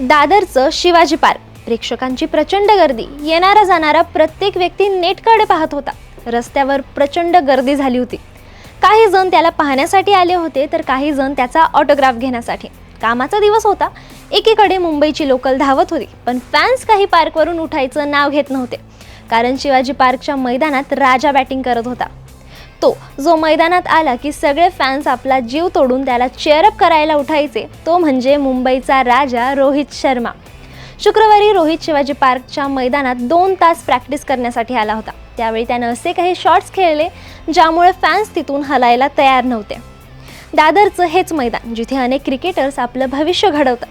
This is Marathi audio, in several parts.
दादरचं शिवाजी पार्क. प्रेक्षकांची प्रचंड गर्दी. येणारा जाणारा प्रत्येक व्यक्ती नेटकडे पाहत होता. रस्त्यावर प्रचंड गर्दी झाली होती. काही जण त्याला पाहण्यासाठी आले होते तर काही जण त्याचा ऑटोग्राफ घेण्यासाठी. कामाचा दिवस होता. एकीकडे मुंबईची लोकल धावत होती पण फॅन्स काही पार्कवरून उठायचं नाव घेत नव्हते. कारण शिवाजी पार्कच्या मैदानात राजा बॅटिंग करत होता. तो जो मैदानात आला की सगळे फॅन्स आपला जीव तोडून त्याला चेअरअप करायला उठायचे. तो म्हणजे मुंबईचा राजा रोहित शर्मा. शुक्रवारी रोहित शिवाजी पार्कच्या मैदानात दोन तास प्रॅक्टिस करण्यासाठी आला होता. त्यावेळी त्यानं असे काही शॉट्स खेळले ज्यामुळे फॅन्स तिथून हलायला तयार नव्हते. दादरचं हेच मैदान जिथे अनेक क्रिकेटर्स आपलं भविष्य घडवतात.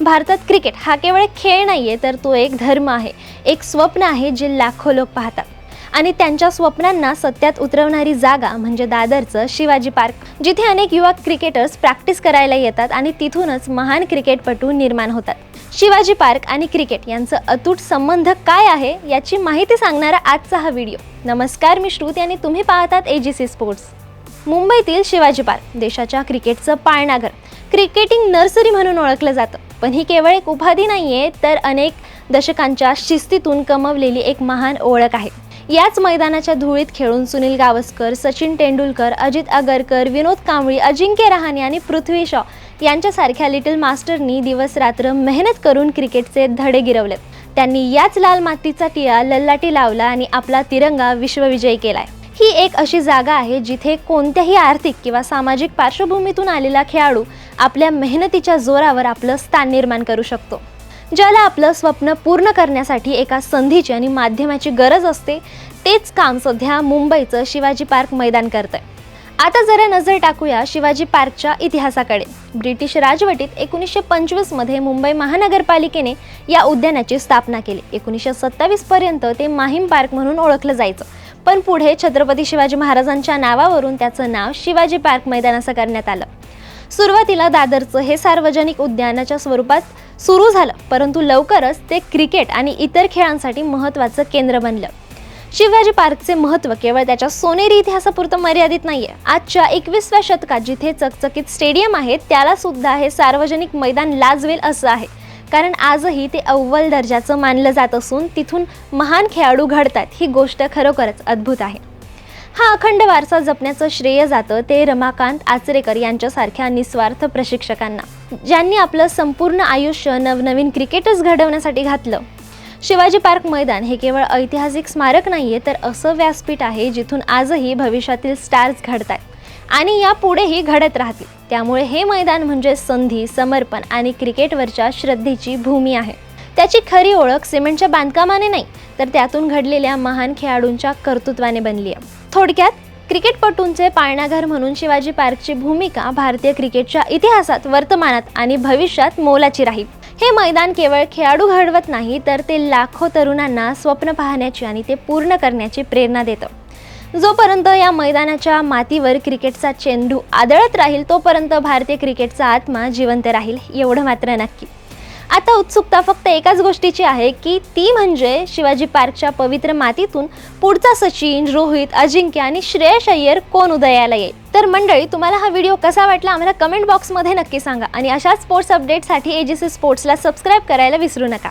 भारतात क्रिकेट हा केवळ खेळ नाही आहे तर तो एक धर्म आहे. एक स्वप्न आहे जे लाखो लोक पाहतात. आणि त्यांच्या स्वप्नांना सत्यात उतरवणारी जागा म्हणजे दादरचं शिवाजी पार्क जिथे अनेक युवा क्रिकेटर्स प्रॅक्टिस करायला येतात आणि तिथूनच महान क्रिकेटपटू निर्माण होतात. शिवाजी पार्क आणि क्रिकेट यांचं अतूट संबंध काय आहे याची माहिती सांगणारा आजचा हा व्हिडिओ. नमस्कार मी श्रुती आणि तुम्ही पाहतात ए जी सी स्पोर्ट्स मुंबईतील शिवाजी पार्क देशाच्या क्रिकेटचं पाळणाघर. क्रिकेटिंग नर्सरी म्हणून ओळखलं जातं पण ही केवळ एक उपाधी नाही आहे तर अनेक दशकांच्या शिस्तीतून कमवलेली एक महान ओळख आहे. याच मैदानाच्या धुळीत खेळून सुनील गावस्कर सचिन तेंडुलकर अजित आगरकर विनोद कांबळी अजिंक्य रहाणे आणि पृथ्वी शॉ यांच्यासारख्या लिटिल मास्टरनी दिवस रात्र मेहनत करून क्रिकेटचे धडे गिरवलेत त्यांनी याच लाल मातीचा टिळा लल्लाटी लावला आणि आपला तिरंगा विश्वविजयी केलाय. ही एक अशी जागा आहे जिथे कोणत्याही आर्थिक किंवा सामाजिक पार्श्वभूमीतून आलेला खेळाडू आपल्या मेहनतीच्या जोरावर आपलं स्थान निर्माण करू शकतो. ज्याला आपलं स्वप्न पूर्ण करण्यासाठी एका संधीची आणि माध्यमाची गरज असते तेच काम सध्या मुंबईचं शिवाजी पार्क मैदान करतंय. आता जरा नजर टाकूया शिवाजी पार्कच्या इतिहासाकडे. ब्रिटिश राजवटीत एकोणीसशे पंचवीसमध्ये मुंबई महानगरपालिकेने या उद्यानाची स्थापना केली. एकोणीसशे सत्तावीसपर्यंत ते माहीम पार्क म्हणून ओळखलं जायचं. पण पुढे छत्रपती शिवाजी महाराजांच्या नावावरून त्याचं नाव शिवाजी पार्क मैदान असं करण्यात आलं. सुरुवातीला दादरचं हे सार्वजनिक उद्यानाच्या स्वरूपात सुरू झालं परंतु लवकरच ते क्रिकेट आणि इतर खेळांसाठी महत्त्वाचं केंद्र बनलं. शिवाजी पार्कचे महत्त्व केवळ त्याच्या सोनेरी इतिहासापुरतं मर्यादित नाही आहे आजच्या एकवीसव्या शतकात जिथे चकचकीत स्टेडियम आहे त्याला सुद्धा हे सार्वजनिक मैदान लाजवेल असं आहे. कारण आजही ते अव्वल दर्जाचं मानलं जात असून तिथून महान खेळाडू घडतात ही गोष्ट खरोखरच अद्भुत आहे. हा अखंड वारसा जपण्याचं श्रेय जातं ते रमाकांत आचरेकर यांच्यासारख्या निस्वार्थ प्रशिक्षकांना ज्यांनी आपलं संपूर्ण आयुष्य नवनवीन क्रिकेटच घडवण्यासाठी घातलं. शिवाजी पार्क मैदान हे केवळ ऐतिहासिक स्मारक नाहीये तर असं व्यासपीठ आहे जिथून आजही भविष्यातील स्टार्स घडतात आणि यापुढेही घडत राहतील. त्यामुळे हे मैदान म्हणजे संधी समर्पण आणि क्रिकेटवरच्या श्रद्धेची भूमी आहे. त्याची खरी ओळख सिमेंटच्या बांधकामाने नाही तर त्यातून घडलेल्या महान खेळाडूंच्या कर्तृत्वाने बनली आहे थोडक्यात क्रिकेटपटूंचे पाळणाघर म्हणून शिवाजी पार्कची भूमिका भारतीय क्रिकेटच्या इतिहासात वर्तमानात आणि भविष्यात मोलाची राहील. हे मैदान केवळ खेळाडू घडवत नाही तर ते लाखो तरुणांना स्वप्न पाहण्याची आणि ते पूर्ण करण्याची प्रेरणा देतं. जोपर्यंत या मैदानाच्या मातीवर क्रिकेटचा चेंडू आदळत राहील तोपर्यंत भारतीय क्रिकेटचा आत्मा जिवंत राहील एवढं मात्र नक्की. आता उत्सुकता फक्त एकाच गोष्टीची आहे की ती म्हणजे शिवाजी पार्कच्या पवित्र मातीतून पुढचा सचिन रोहित अजिंक्य आणि श्रेयस अय्यर कोण उदयाला येईल? तर मंडळी तुम्हाला हा व्हिडिओ कसा वाटला आम्हाला कमेंट बॉक्समध्ये नक्की सांगा आणि अशाच स्पोर्ट्स अपडेटसाठी एजीसी स्पोर्ट्सला सबस्क्राईब करायला विसरू नका.